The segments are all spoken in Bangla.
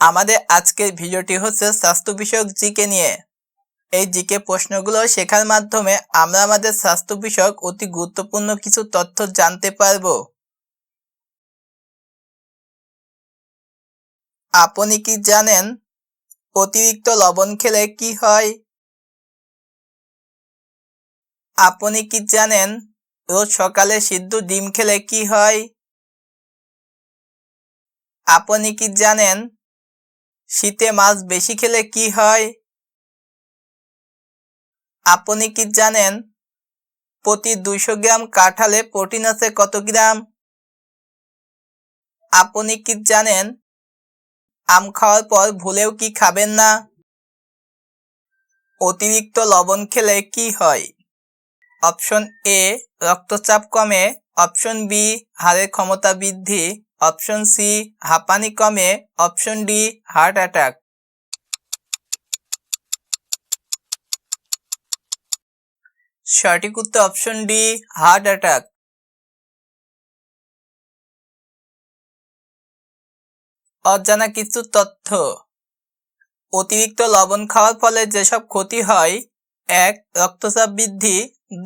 আমাদের আজকের ভিডিওটি হচ্ছে স্বাস্থ্য বিষয়ক জিকে নিয়ে। এই জিকে প্রশ্নগুলো শেখার মাধ্যমে আমরা আমাদের স্বাস্থ্য বিষয়ক অতি গুরুত্বপূর্ণ কিছু তথ্য জানতে পারব। আপনি কি জানেন অতিরিক্ত লবণ খেলে কি হয়? আপনি কি জানেন রোজ সকালে সিদ্ধ ডিম খেলে কি হয়? আপনি কি জানেন শীতে মাছ বেশি খেলে কি হয়? আপনি কি জানেন প্রতি দুইশো গ্রাম কাঁঠালে প্রোটিন আছে কত গ্রাম? আপনি কি জানেন আম খাওয়ার পর ভুলেও কি খাবেন না? অতিরিক্ত লবণ খেলে কি হয়? অপশন এ, রক্তচাপ কমে। অপশন বি, হাড়ের ক্ষমতা বৃদ্ধি। অপশন সি হাঁপানি কমে। অপশন ডি হার্ট অ্যাটাক সঠিক উত্তর অপশন ডি হার্ট অ্যাটাক অজানা কিছু তথ্য। অতিরিক্ত লবণ খাওয়ার ফলে যেসব ক্ষতি হয়, এক, রক্তচাপ বৃদ্ধি,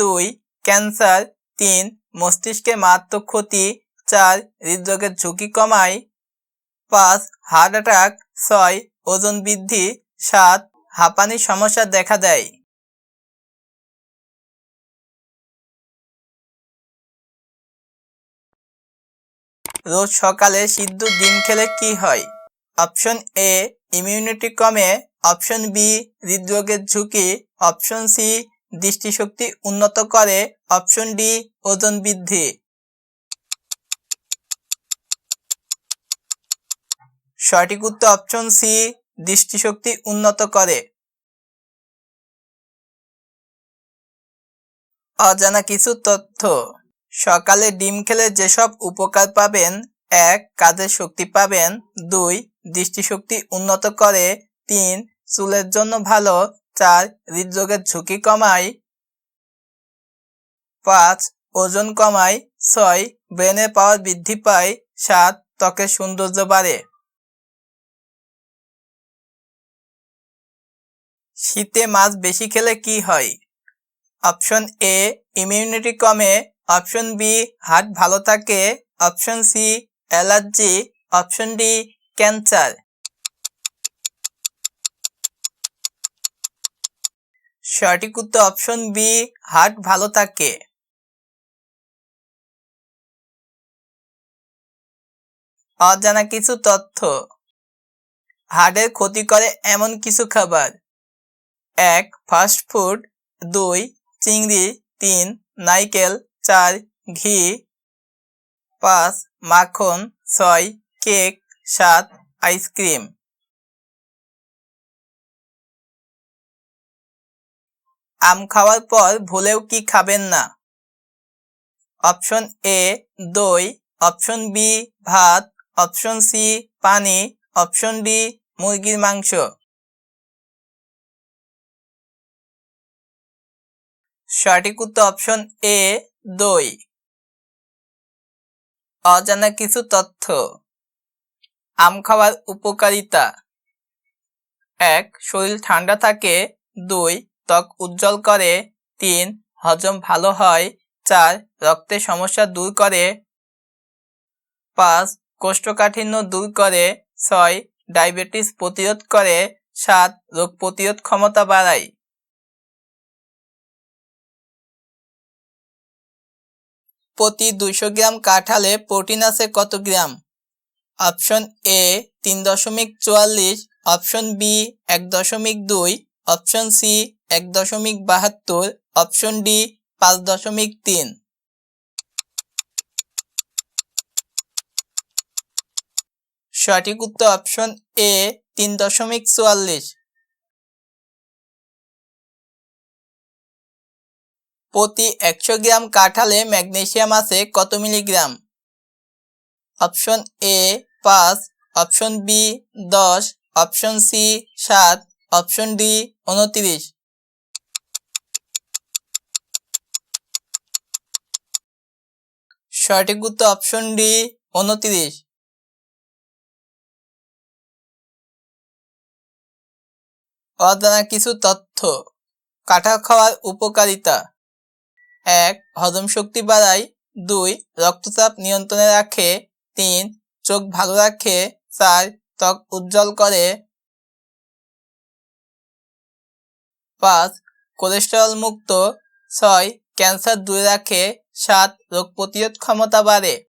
দুই, ক্যান্সার, তিন, মস্তিষ্কে মারাত্মক ক্ষতি চার, হৃদরোগের ঝুঁকি কমায়। পাঁচ, হার্ট অ্যাটাক। ছয়, ওজন বৃদ্ধি। সাত, হাঁপানি সমস্যা দেখা দেয়। রোজ সকালে সিদ্ধ ডিম খেলে কি হয়? অপশন এ ইমিউনিটি কমে। অপশন বি, হৃদরোগের ঝুঁকি। অপশন সি, দৃষ্টিশক্তি উন্নত করে। অপশন ডি, ওজন বৃদ্ধি। সঠিক উত্তর অপশন সি দৃষ্টিশক্তি উন্নত করে। অজানা কিছু তথ্য। সকালে ডিম খেলে যেসব উপকার পাবেন, এক কাজের শক্তি পাবেন, দুই, দৃষ্টিশক্তি উন্নত করে, তিন, চুলের জন্য ভালো, চার, হৃদরোগের ঝুঁকি কমায়, পাঁচ, ওজন কমায়, ছয়, ব্রেনের পাওয়ার বৃদ্ধি পায়, সাত, ত্বকের সৌন্দর্য বাড়ে। শীতে মাছ বেশি খেলে কি হয়? অপশন এ ইমিউনিটি কমে। অপশন বি হার্ট ভালো থাকে। Option C allergy option D cancer সঠিক উত্তর অপশন বি হার্ট ভালো থাকে। অজানা কিছু তথ্য। হার্টের ক্ষতি করে এমন কিছু খাবার। এক ফাস্ট ফুড দুই, চিংড়ি, তিন, নাইকেল, চার, ঘি, পাঁচ, মাখন, ছয়, কেক, সাত, আইসক্রিম। আম খাওয়ার পর ভুলেও কি খাবেন না? অপশন এ, দই, অপশন বি, ভাত, অপশন সি, পানি, অপশন ডি, মুরগির মাংস। সঠিক উত্তর অপশন এ দই। অজানা কিছু তথ্য। আম খাওয়ার উপকারিতা। এক, শরীর ঠান্ডা থাকে। দুই, ত্বক উজ্জ্বল করে। তিন, হজম ভালো হয়। চার রক্তের সমস্যা দূর করে। পাঁচ, কোষ্ঠকাঠিন্য দূর করে। ছয়, ডায়াবেটিস প্রতিরোধ করে। সাত, রোগ প্রতিরোধ ক্ষমতা বাড়ায়। প্রতি দুইশো গ্রাম কাঁঠালে প্রোটিন আছে কত গ্রাম? অপশন এ তিন দশমিক চুয়াল্লিশ, অপশন বি এক দশমিক দুই, অপশন সি এক দশমিক বাহাত্তর, অপশন ডি পাঁচ দশমিক তিন। সঠিক উত্তর অপশন এ তিন দশমিক চুয়াল্লিশ। প্রতি একশো গ্রাম কাঁঠালে ম্যাগনেশিয়াম আছে কত মিলিগ্রাম? অপশন এ পাঁচ, অপশন বি দশ, অপশন সি সাত, অপশন ডি উনত্রিশ। সঠিক উত্তর অপশন ডি উনত্রিশ। অজানা কিছু তথ্য, কাঁঠাল খাওয়ার উপকারিতা। এক, হজম শক্তি বাড়ায়। দুই, রক্তচাপ নিয়ন্ত্রণে রাখে। তিন, চোখ ভালো রাখে। চার, ত্বক উজ্জ্বল করে। পাঁচ, কোলেস্টেরল মুক্ত। ছয়, ক্যান্সার দূরে রাখে। সাত, রোগ প্রতিরোধ ক্ষমতা বাড়ে।